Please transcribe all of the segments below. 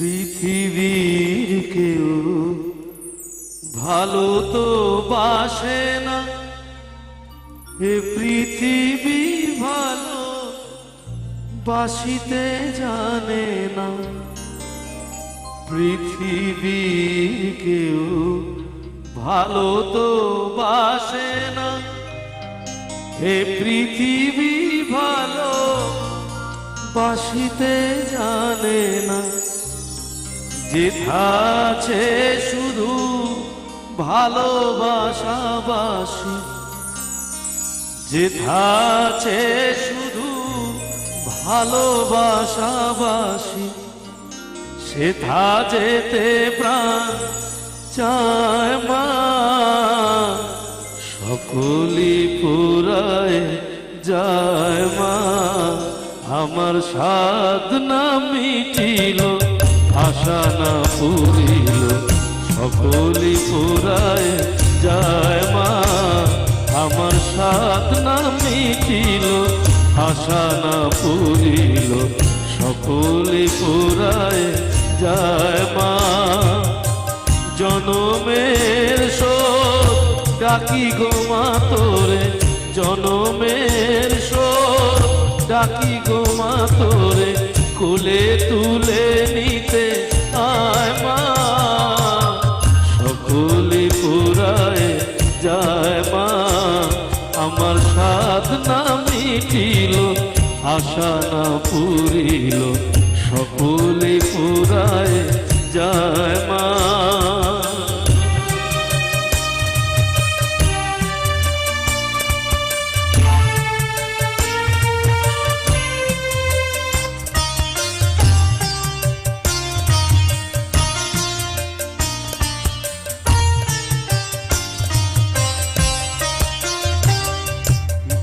পৃথিবীর কেউ ভালো তো বাসে না। এ পৃথিবী ভালো বাসিতে জানে না। পৃথিবীর কেউ ভালো তো বাসে না। হে পৃথিবী ভালো বাসিতে জানে না। যেথাছে শুধু ভালোবাসা ভালোবাসাবাসি যেথাছে শুধু ভালোবাসাবাসি সেথা যেতে প্রাণ চায় মা। সকলি পুরায় যায় মা। আমার সাধ না মিটিল। আশা না পুরিল সকলি পুরায় যায় মা। আমার সাধ না মিটিল আশা না পুরিল সকলি পুরায় যায় মা। জনমের শোক ডাকি গো মা তোরে, জনমের শোক ডাকি গো মা তোরে, কোলে তুলে আশা পুরিল সকলে পুরায় যায় মা।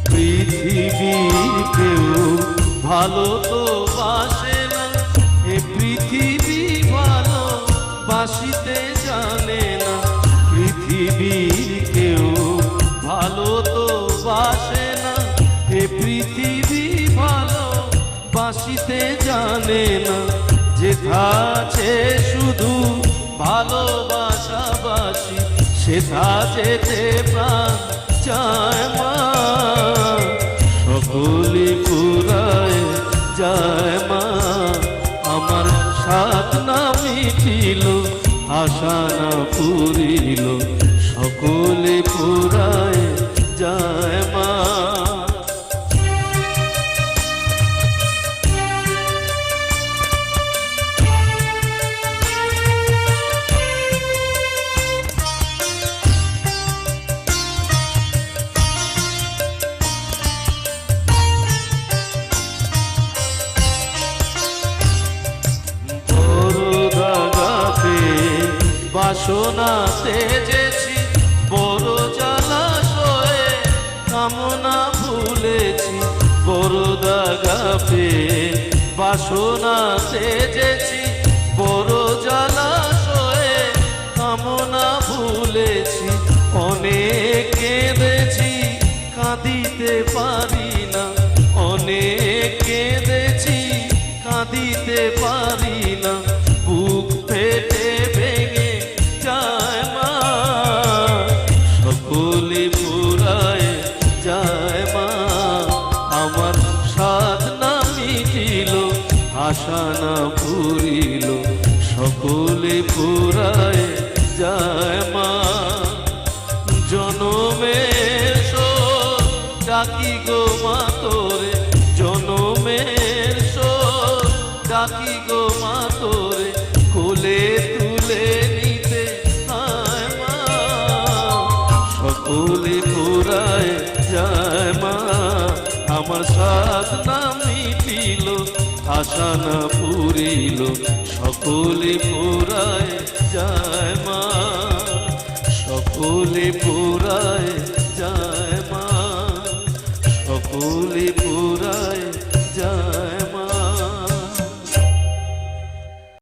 পৃথিবীর কেউ ভালো তো বাসে না। এ পৃথিবী ভালো, বাসিতে জানে না। পৃথিবীর কেউ ভালো তো বাসে না। এ পৃথিবী ভালো, বাসিতে জানে না। যেথাছে শুধু ভালোবাসাবাসি সেথা যেতে প্রাণ মিটিল আশা পুরিল সকলে পুরায় যায়। বাসনা সেজেছি, বড় জলাশয়ে কামনা ভুলেছি বড় দাগাপে বাসনা সেজেছি, বড় জলাশয়ে কামনা ভুলেছি অনেক কেঁদেছি, কাঁদিতে পারি না, অনেক কেঁদেছি, কাঁদিতে পারি না। সকলে পুরায় যায় মা। আমার সাধ মিটিল, আশা না পুরিল সকলে পুরায় যায় মা। জনমের শোক ডাকি গো মা তোরে। জনমের ডাকি গো মা তোরে। আশা পুরিল সকলে পুরায় যায় মা। সকলে পুরায়